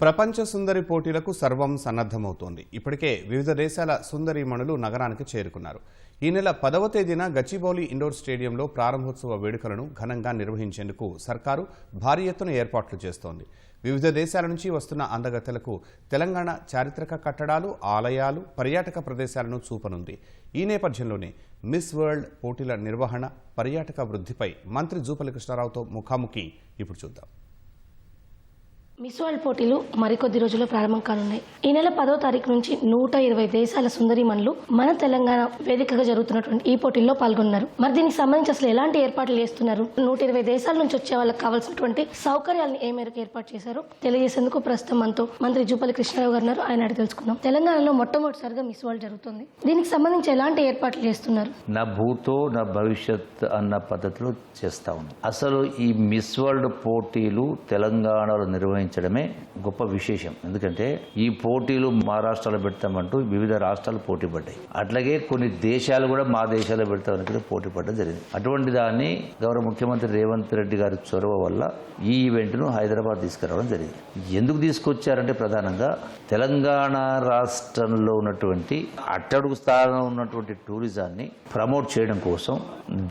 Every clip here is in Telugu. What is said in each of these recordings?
ప్రపంచ సుందరి పోటీలకు సర్వం సన్నద్ధమవుతోంది. ఇప్పటికే వివిధ దేశాల సుందరీమణులు నగరానికి చేరుకున్నారు. ఈ నెల పదవ తేదీన గచ్చిబౌలి ఇండోర్ స్టేడియంలో ప్రారంభోత్సవ వేడుకలను ఘనంగా నిర్వహించేందుకు సర్కారు భారీ ఎత్తున ఏర్పాట్లు చేస్తోంది. వివిధ దేశాల నుంచి వస్తున్న అందగత్తెలకు తెలంగాణ చారిత్రక కట్టడాలు ఆలయాలు పర్యాటక ప్రదేశాలను చూపనుంది. ఈ నేపథ్యంలోనే మిస్ వరల్డ్ పోటీల నిర్వహణ పర్యాటక వృద్ధిపై మంత్రి జూపల్లి కృష్ణారావుతో ముఖాముఖి ఇప్పుడు చూద్దాం. మిస్ వరల్డ్ పోటీలు మరికొద్ది రోజుల్లో ప్రారంభం కానున్నాయి. ఈ నెల పదో తారీఖు నుంచి నూట ఇరవై దేశాల సుందరిమణులు మన తెలంగాణ వేదికగా జరుగుతున్నటువంటి ఈ పోటీల్లో పాల్గొన్నారు. మరి దీనికి సంబంధించి అసలు ఎలాంటి ఏర్పాట్లు చేస్తున్నారు? నూట ఇరవై దేశాల నుంచి వచ్చే వాళ్ళకి కావాల్సినటువంటి సౌకర్యాలను ఏ మేరకు ఏర్పాటు చేశారు? తెలియజేసేందుకు ప్రస్తుతం మనతో మంత్రి జూపల్లి కృష్ణారావు గారు ఉన్నారు. ఆయన అడిగి తెలుసుకుందాం. తెలంగాణలో మొట్టమొదటిసారిగా మిస్ వరల్డ్ జరుగుతుంది. దీనికి సంబంధించి ఎలాంటి ఏర్పాట్లు చేస్తున్నారు? నా భూతో నా భవిష్యత్ అన్న పద్ధతిలో చేస్తా ఉన్నాం. అసలు ఈ మిస్ వరల్డ్ పోటీలు తెలంగాణలో నిర్వహించడమే గొప్ప విశేషం. ఎందుకంటే ఈ పోటీలు మా రాష్ట్రాల్లో పెడతామంటూ వివిధ రాష్ట్రాలు పోటీ పడ్డాయి. అట్లాగే కొన్ని దేశాలు కూడా మా దేశాల్లో పెడతామని కూడా పోటీ పడడం జరిగింది. అటువంటి దాన్ని గౌరవ ముఖ్యమంత్రి రేవంత్ రెడ్డి గారి చొరవ వల్ల ఈ ఈవెంట్ను హైదరాబాద్ తీసుకురావడం జరిగింది. ఎందుకు తీసుకొచ్చారంటే ప్రధానంగా తెలంగాణ రాష్ట్రంలో ఉన్నటువంటి అట్టడుగు స్థానంలో ఉన్నటువంటి టూరిజాన్ని ప్రమోట్ చేయడం కోసం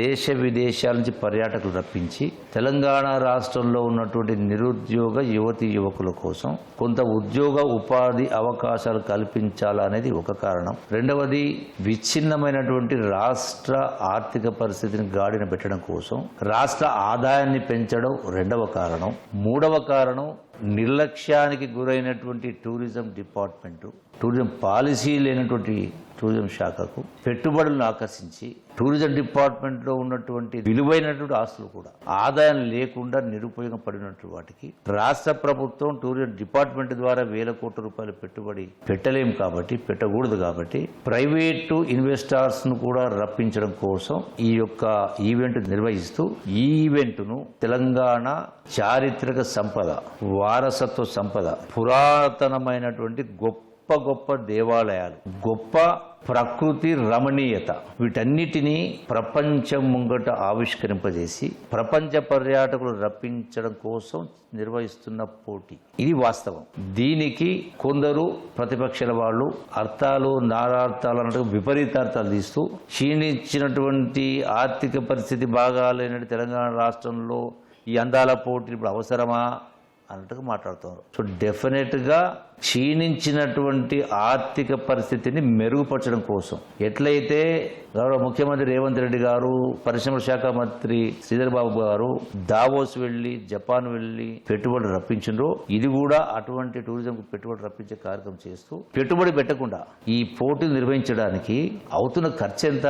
దేశ విదేశాల నుంచి పర్యాటకులు రప్పించి తెలంగాణ రాష్ట్రంలో ఉన్నటువంటి నిరుద్యోగ యువత యువకుల కోసం కొంత ఉద్యోగ ఉపాధి అవకాశాలు కల్పించాలనేది ఒక కారణం. రెండవది విచ్ఛిన్నమైనటువంటి రాష్ట్ర ఆర్థిక పరిస్థితిని గాడిన పెట్టడం కోసం రాష్ట్ర ఆదాయాన్ని పెంచడం రెండవ కారణం. మూడవ కారణం నిర్లక్ష్యానికి గురైనటువంటి టూరిజం డిపార్ట్మెంటు. టూరిజం పాలసీ లేనటువంటి టూరిజం శాఖకు పెట్టుబడులను ఆకర్షించి టూరిజం డిపార్ట్మెంట్లో ఉన్నటువంటి విలువైనటువంటి ఆస్తులు కూడా ఆదాయం లేకుండా నిరుపయోగపడినటువంటి వాటికి రాష్ట్ర ప్రభుత్వం టూరిజం డిపార్ట్మెంట్ ద్వారా వేల కోట్ల రూపాయలు పెట్టుబడి పెట్టలేము కాబట్టి పెట్టకూడదు కాబట్టి ప్రైవేటు ఇన్వెస్టర్స్ను కూడా రప్పించడం కోసం ఈ యొక్క ఈవెంట్ నిర్వహిస్తూ ఈ ఈవెంట్ను తెలంగాణ చారిత్రక సంపద వారసత్వ సంపద పురాతనమైనటువంటి గొప్ప గొప్ప దేవాలయాలు గొప్ప ప్రకృతి రమణీయత. వీటన్నిటినీ ప్రపంచం ముంగట ఆవిష్కరింపజేసి ప్రపంచ పర్యాటకులు రప్పించడం కోసం నిర్వహిస్తున్న పోటీ. ఇది వాస్తవం. దీనికి కొందరు ప్రతిపక్షాల వాళ్ళు అర్థాలు నారార్థాలు అన్నట్టు విపరీతార్థాలు తీస్తూ క్షీణించినటువంటి ఆర్థిక పరిస్థితి బాగాలేనటువంటి తెలంగాణ రాష్ట్రంలో ఈ అందాల పోటీ ఇప్పుడు అవసరమా అన్నట్టుగా మాట్లాడుతున్నారు. సో డెఫినెట్గా క్షీణించినటువంటి ఆర్థిక పరిస్థితిని మెరుగుపరచడం కోసం. ఎట్లయితే గౌరవ ముఖ్యమంత్రి రేవంత్ రెడ్డి గారు పరిశ్రమల శాఖ మంత్రి శ్రీధర్ బాబు గారు దావోస్ వెళ్ళి జపాన్ వెళ్ళి పెట్టుబడి రప్పించిండ్రో ఇది కూడా అటువంటి టూరిజం పెట్టుబడి రప్పించే కార్యక్రమం చేస్తూ పెట్టుబడి పెట్టకుండా ఈ పోటీలు నిర్వహించడానికి అవుతున్న ఖర్చు ఎంత?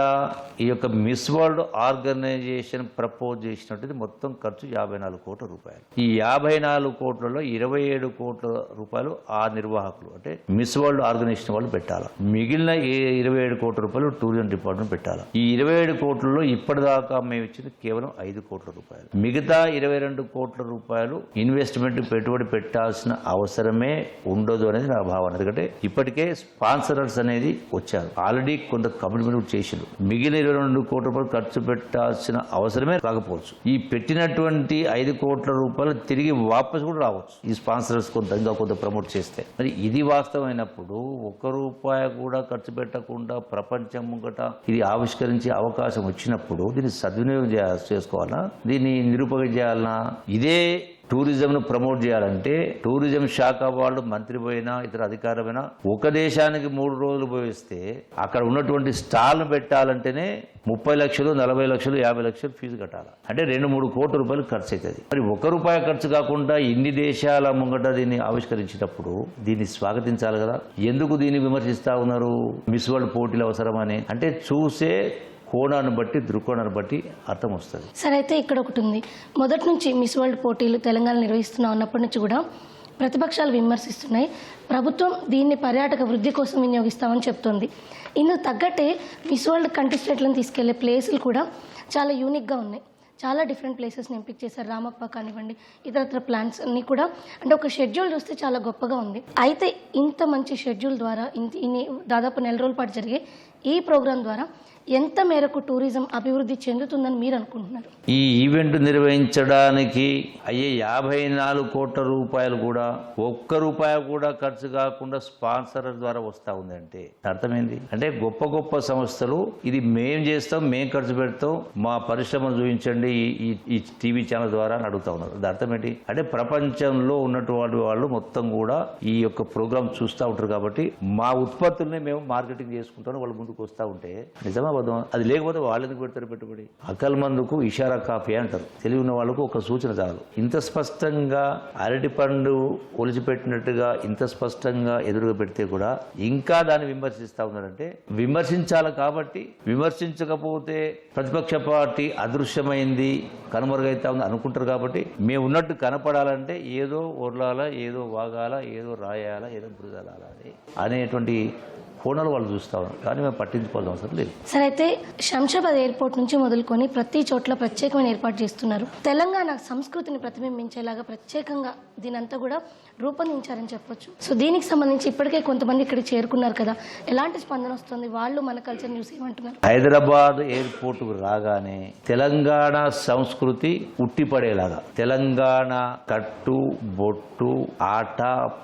ఈ యొక్క మిస్ వరల్డ్ ఆర్గనైజేషన్ ప్రపోజ్ చేసినటువంటి మొత్తం ఖర్చు యాభై నాలుగు కోట్ల రూపాయలు. ఈ యాభై నాలుగు కోట్లలో ఇరవై ఏడు కోట్ల రూపాయలు ఆ నిర్వాహకులు. అంటే మిస్ వరల్డ్ ఆర్గనైజేషన్ వాళ్ళు పెట్టాలి. మిగిలిన ఏ- ఇరవై ఏడు కోట్ల రూపాయలు టూరిజం డిపార్ట్మెంట్ పెట్టాలి. ఈ ఇరవై ఏడు కోట్లలో ఇప్పటిదాకా మేము ఇచ్చింది కేవలం ఐదు కోట్ల రూపాయలు. మిగతా ఇరవై రెండు కోట్ల రూపాయలు ఇన్వెస్ట్మెంట్ పెట్టుబడి పెట్టాల్సిన అవసరమే ఉండదు అనేది నా భావన. ఎందుకంటే ఇప్పటికే స్పాన్సరర్స్ అనేది వచ్చారు. ఆల్రెడీ కొంత కమిట్మెంట్ చేసిండ్రు. మిగిలిన ఇరవై రెండు కోట్ల రూపాయలు ఖర్చు పెట్టాల్సిన అవసరమే రాకపోవచ్చు. ఈ పెట్టినటువంటి ఐదు కోట్ల రూపాయలు తిరిగి వాపసు కూడా రావచ్చు. ఈ స్పాన్సరర్స్ కొంత ఇంకా కొంత ప్రమోట్ చేస్తే. మరి ఇది వాస్తవమైనప్పుడు ఒక్క రూపాయి కూడా ఖర్చు పెట్టకుండా ప్రపంచం ముంగట ఇది ఆవిష్కరించే అవకాశం వచ్చినప్పుడు దీన్ని సద్వినియోగం చేసుకోవాలా? దీన్ని నిరుపయోగం చేయాలనా? ఇదే టూరిజంను ప్రమోట్ చేయాలంటే టూరిజం శాఖ వాళ్ళు మంత్రి పోయినా ఇతర అధికారమైనా ఒక దేశానికి మూడు రోజులు పోయిస్తే అక్కడ ఉన్నటువంటి స్టాల్ను పెట్టాలంటేనే ముప్పై లక్షలు నలభై లక్షలు యాభై లక్షలు ఫీజు కట్టాలి. అంటే రెండు మూడు కోట్ల రూపాయలు ఖర్చు అవుతుంది మరి ఒక రూపాయి ఖర్చు కాకుండా ఇన్ని దేశాల ముంగట దీన్ని ఆవిష్కరించినప్పుడు దీన్ని స్వాగతించాలి కదా. ఎందుకు దీన్ని విమర్శిస్తా ఉన్నారు? మిస్ వరల్డ్ పోటీలు అవసరమని. అంటే చూసే కోణాన్ని బట్టి దృక్కోణాన్ని బట్టి అర్థం వస్తుంది. సరే అయితే ఇక్కడ ఒకటి ఉంది. మొదటి నుంచి మిస్ వరల్డ్ పోటీలు తెలంగాణ నిర్వహిస్తున్నా ఉన్నప్పటి నుంచి కూడా ప్రతిపక్షాలు విమర్శిస్తున్నాయి. ప్రభుత్వం దీన్ని పర్యాటక వృద్ధి కోసం వినియోగిస్తామని చెప్తోంది. ఇందుకు తగ్గట్టే మిస్ వరల్డ్ కంటెస్టెంట్లను తీసుకెళ్ళే ప్లేసులు కూడా చాలా యూనిక్గా ఉన్నాయి. చాలా డిఫరెంట్ ప్లేసెస్ని ఎంపిక చేశారు. రామప్ప కానివ్వండి ఇతరత్ర ప్లాన్స్ అన్నీ కూడా. అంటే ఒక షెడ్యూల్ చూస్తే చాలా గొప్పగా ఉంది. అయితే ఇంత మంచి షెడ్యూల్ ద్వారా ఇంత ఇన్ని దాదాపు నెల రోజుల పాటు జరిగే ఈ ప్రోగ్రాం ద్వారా ఎంత మేరకు టూరిజం అభివృద్ధి చెందుతుందని మీరు అనుకుంటున్నారు? ఈ ఈవెంట్ నిర్వహించడానికి అయ్యే యాభై నాలుగు కోట్ల రూపాయలు కూడా ఒక్క రూపాయి కూడా ఖర్చు కాకుండా స్పాన్సర్ ద్వారా వస్తా ఉందంటే అర్థమైంది? అంటే గొప్ప గొప్ప సంస్థలు ఇది మేం చేస్తాం మేం ఖర్చు పెడతాం మా పరిశ్రమను చూపించండి ఈ- ఈ టీవీ ఛానల్ ద్వారా అని అడుగుతా ఉన్నారు. అది అర్థం ఏంటి అంటే ప్రపంచంలో ఉన్నటువంటి వాళ్ళు మొత్తం కూడా ఈ యొక్క ప్రోగ్రామ్ చూస్తూ ఉంటారు కాబట్టి మా ఉత్పత్తుల్ని మేము మార్కెటింగ్ చేసుకుంటాం వాళ్ళు ముందుకు వస్తూ ఉంటే నిజమా? అబద్ధమా అది లేకపోతే వాళ్ళు ఎందుకు పెడతారు పెట్టుబడి? అకల్ మందుకు ఇషారా కాఫీ అంటారు. తెలివి ఉన్న వాళ్ళకు ఒక సూచన చాలు. ఇంత స్పష్టంగా అరటి పండు ఒలిచిపెట్టినట్టుగా ఇంత స్పష్టంగా ఎదురుగా పెడితే కూడా ఇంకా దాన్ని విమర్శిస్తా ఉన్నారంటే విమర్శించాలి కాబట్టి విమర్శించకపోతే ప్రతిపక్ష పార్టీ అదృశ్యమైంది కనుమరుగైతా ఉంది అనుకుంటారు కాబట్టి మేము ఉన్నట్టు కనపడాలంటే ఏదో ఒర్లాల ఏదో వాగాల ఏదో రాయాల ఏదో బురదలాల అని అనేటువంటి కోణాలు వాళ్ళు చూస్తా ఉన్నారు. కానీ మేము పట్టించుకోవాల్సిన అవసరం లేదు. సరే అయితే శంషాబాద్ ఎయిర్పోర్ట్ నుంచి మొదలుకొని ప్రతి చోట్ల ప్రత్యేకమైన ఏర్పాటు చేస్తున్నారు. తెలంగాణ సంస్కృతిని ప్రతిబింబించేలాగా ప్రత్యేకంగా దీనంతా కూడా రూపొందించారని చెప్పొచ్చు. సో దీనికి సంబంధించి ఇప్పటికే కొంతమంది ఇక్కడికి చేరుకున్నారు కదా. ఎలాంటి స్పందన వస్తుంది? వాళ్ళు మన కల్చర్ న్యూస్ ఏమంటున్నారు? హైదరాబాద్ ఎయిర్పోర్ట్ రాగానే తెలంగాణ సంస్కృతి ఉట్టిపడేలాగా తెలంగాణ కట్టు బొట్టు ఆట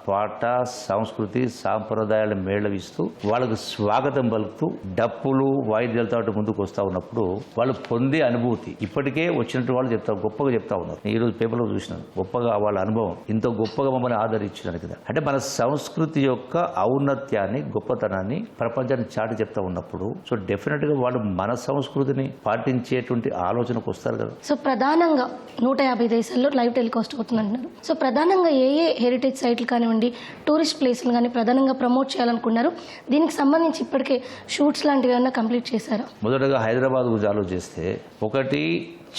పాట సంస్కృతి సాంప్రదాయాలు మేళవిస్తూ వాళ్ళకు స్వాగతం పలుకుతూ డప్పులు వాయిద్యాలతో ముందుకు వస్తూ ఉన్నప్పుడు వాళ్ళు పొందే అనుభూతి. ఇప్పటికే వచ్చినట్టు వాళ్ళు చెప్తారు గొప్పగా చెప్తా ఉన్నారు. ఈ రోజు పేపర్లో చూసినాను. గొప్పగా వాళ్ళ అనుభవం. ఇంత గొప్పగా మమ్మల్ని ఆదరించినారు కదా. అంటే మన సంస్కృతి యొక్క ఔన్నత్యాన్ని గొప్పతనాన్ని ప్రపంచాన్ని చాటి చెప్తా ఉన్నప్పుడు సో డెఫినెట్గా వాళ్ళు మన సంస్కృతిని పాటించేటువంటి ఆలోచనకు వస్తారు కదా. సో ప్రధానంగా నూట యాభై దేశాల్లో లైవ్ టెలికాస్ట్ అవుతుంది అంటున్నారు సో ప్రధానంగా ఏ ఏ హెరిటేజ్ సైట్లు కానివ్వండి టూరిస్ట్ ప్లేస్లు కానీ ప్రధానంగా ప్రమోట్ చేయాలనుకున్నారు దీనికి సంబంధించి ఇప్పటికే షూట్స్ లాంటివి ఏమైనా కంప్లీట్ చేశారా? మొదటగా హైదరాబాద్ గురించి ఆలోచిస్తే ఒకటి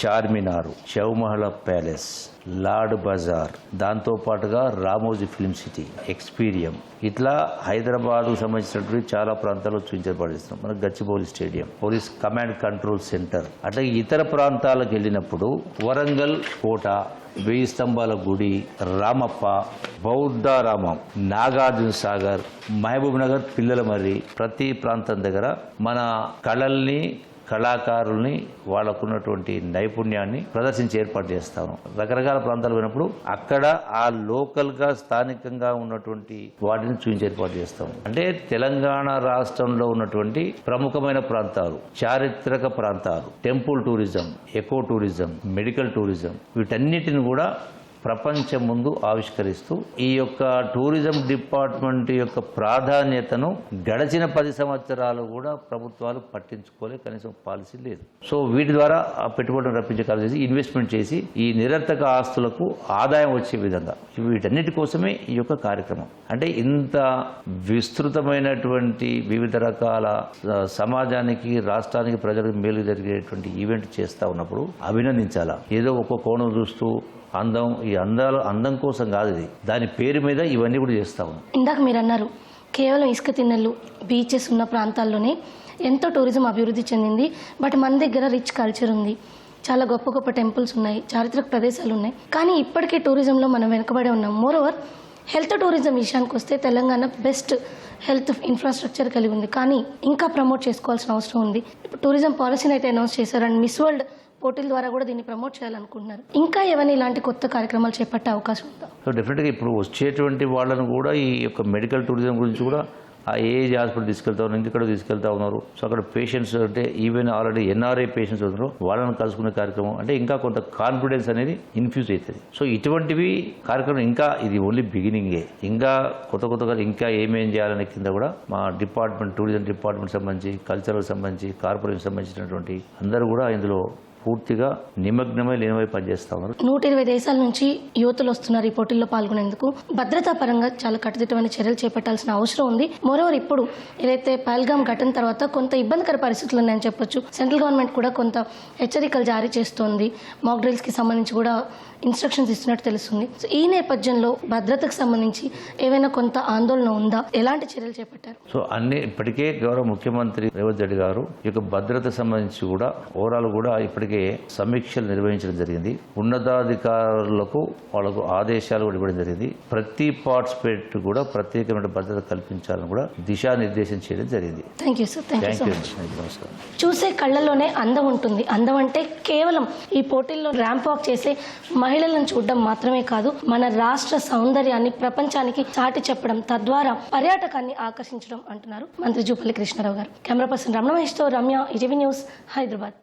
చార్మినార్ చౌమహల ప్యాలెస్ లార్డ్ బజార్ దాంతో పాటుగా రామోజీ ఫిల్మ్ సిటీ ఎక్స్పీరియం ఇట్లా హైదరాబాద్కు సంబంధించినటువంటి చాలా ప్రాంతాల్లో చూపించబడిస్తున్నాం మన Gachibowli stadium police command control centre. అట్లా ఇతర ప్రాంతాలకు వెళ్ళినప్పుడు వరంగల్ కోట వెయ్యి స్తంభాల గుడి రామప్ప బౌద్ధారామం నాగార్జున సాగర్ మహబూబ్ నగర్ పిల్లల మర్రి ప్రతి ప్రాంతం దగ్గర మన కళల్ని కళాకారుల్ని వాళ్ళకున్నటువంటి నైపుణ్యాన్ని ప్రదర్శించి ఏర్పాటు చేస్తాము. రకరకాల ప్రాంతాలు పోయినప్పుడు అక్కడ ఆ లోకల్గా స్థానికంగా ఉన్నటువంటి వాటిని చూపించి ఏర్పాటు చేస్తాము. అంటే తెలంగాణ రాష్ట్రంలో ఉన్నటువంటి ప్రముఖమైన ప్రాంతాలు చారిత్రక ప్రాంతాలు temple tourism eco tourism medical tourism వీటన్నిటిని కూడా ప్రపంచం ముందు ఆవిష్కరిస్తూ ఈ యొక్క టూరిజం డిపార్ట్మెంట్ యొక్క ప్రాధాన్యతను గడచిన పది సంవత్సరాలు కూడా ప్రభుత్వాలు పట్టించుకోలే కనీసం పాలసీ లేదు. సో వీటి ద్వారా ఆ పెట్టుబడులను రప్పించే చేసి ఇన్వెస్ట్మెంట్ చేసి ఈ నిరర్థక ఆస్తులకు ఆదాయం వచ్చే విధంగా వీటన్నిటి కోసమే ఈ యొక్క కార్యక్రమం. అంటే ఇంత విస్తృతమైనటువంటి వివిధ రకాల సమాజానికి రాష్ట్రానికి ప్రజలకు మేలు జరిగేటువంటి ఈవెంట్ చేస్తా ఉన్నప్పుడు అభినందించాలా? ఏదో ఒక్క కోణం చూస్తూ అందం ఈ అందాలు అందం కోసం కాదు ఇది. దాని పేరు మీద ఇవన్నీ కూడా చేస్తా ఉన్నాం. ఇందాక మీరు అన్నారు కేవలం ఇసుక తిన్నెలు బీచెస్ ఉన్న ప్రాంతాల్లోనే ఎంతో టూరిజం అభివృద్ధి చెందింది. బట్ మన దగ్గర రిచ్ కల్చర్ ఉంది. చాలా గొప్ప గొప్ప టెంపుల్స్ ఉన్నాయి చారిత్రక ప్రదేశాలు ఉన్నాయి. కానీ ఇప్పటికే టూరిజంలో మనం వెనుకబడే ఉన్నాం. మోరోవర్ హెల్త్ టూరిజం విషయానికి వస్తే తెలంగాణ బెస్ట్ హెల్త్ ఇన్ఫ్రాస్ట్రక్చర్ కలిగి ఉంది. కానీ ఇంకా ప్రమోట్ చేసుకోవాల్సిన అవసరం ఉంది. ఇప్పుడు టూరిజం పాలసీని అయితే అనౌన్స్ చేశారు. అండ్ మిస్ వరల్డ్ పోటీల ద్వారా కూడా దీన్ని ప్రమోట్ చేయాలనుకుంటున్నారు. ఇంకా ఏమైనా ఇలాంటి కొత్త కార్యక్రమాలు చేపట్టే అవకాశం ఉందా? సో డెఫినెట్గా ఇప్పుడు వచ్చేటువంటి వాళ్ళను కూడా ఈ యొక్క మెడికల్ టూరిజం గురించి కూడా ఆ ఏజ్ హాస్పిటల్ తీసుకెళ్తా ఉన్నారు ఇంకెక్కడ తీసుకెళ్తా ఉన్నారు. సో అక్కడ పేషెంట్స్ అంటే ఈవెన్ ఆల్రెడీ ఎన్ఆర్ఐ పేషెంట్స్ ఉన్నారు. వాళ్ళని కలుసుకునే కార్యక్రమం అంటే ఇంకా కొంత కాన్ఫిడెన్స్ అనేది ఇన్ఫ్యూజ్ అవుతుంది. సో ఇటువంటివి కార్యక్రమం ఇంకా ఇది ఓన్లీ బిగినింగే ఇంకా కొత్త కొత్తగా ఇంకా ఏమేం చేయాలనే కింద కూడా మా డిపార్ట్మెంట్ టూరిజం డిపార్ట్మెంట్ సంబంధించి కల్చరల్ సంబంధించి కార్పొరేషన్ సంబంధించినటువంటి అందరూ కూడా ఇందులో పూర్తిగా నిమగ్నమై లేనివై పనిచేస్తా ఉన్నారు. నూట ఇరవై దేశాల నుంచి యువతులు వస్తున్నారు ఈ పోటీల్లో పాల్గొనేందుకు. భద్రతా పరంగా చాలా కట్టుదిట్టమైన చర్యలు చేపట్టాల్సిన అవసరం ఉంది. మరోవర్ ఇప్పుడు ఏదైతే పహల్గామ్ ఘటన తర్వాత కొంత ఇబ్బందికర పరిస్థితులు ఉన్నాయని చెప్పొచ్చు. సెంట్రల్ గవర్నమెంట్ కూడా కొంత హెచ్చరికలు జారీ చేస్తోంది. మాక్ డ్రిల్స్కి సంబంధించి కూడా ఇన్స్ట్రక్షన్స్ ఇస్తున్నట్టు తెలుస్తుంది. సో ఈ నేపథ్యంలో భద్రతకు సంబంధించి ఏవైనా కొంత ఆందోళన ఉందా? ఎలాంటి చర్యలు చేపట్టారు? సో అన్ని ఇప్పటికే గౌరవ ముఖ్యమంత్రి రేవంత్ రెడ్డి గారు ఈ యొక్క భద్రత సంబంధించి కూడా ఓవరాల్ కూడా ఇప్పటికే అలాగే సమీక్షలు నిర్వహించడం జరిగింది. ఉన్నతాధికారులకు వాళ్ళకు ఆదేశాలు కూడా ఇవ్వడం జరిగింది. ప్రతి పార్టిసిపేట్ కూడా ప్రత్యేకమైన భద్రత కల్పించాలని కూడా దిశానిర్దేశం చేయడం జరిగింది. Thank you sir thank you నమస్కారం చూసే కళ్ళలోనే అందం ఉంటుంది. అందం అంటే కేవలం ఈ పోటీల్లో ర్యాంప్ వాక్ చేసే మహిళలను చూడడం మాత్రమే కాదు మన రాష్ట్ర సౌందర్యాన్ని ప్రపంచానికి చాటి చెప్పడం తద్వారా పర్యాటకాన్ని ఆకర్షించడం అంటున్నారు మంత్రి జూపల్లి కృష్ణారావు గారు. కెమెరా పర్సన్ రమణ మహేష్తో రమ్య ఈటీవీ న్యూస్ హైదరాబాద్.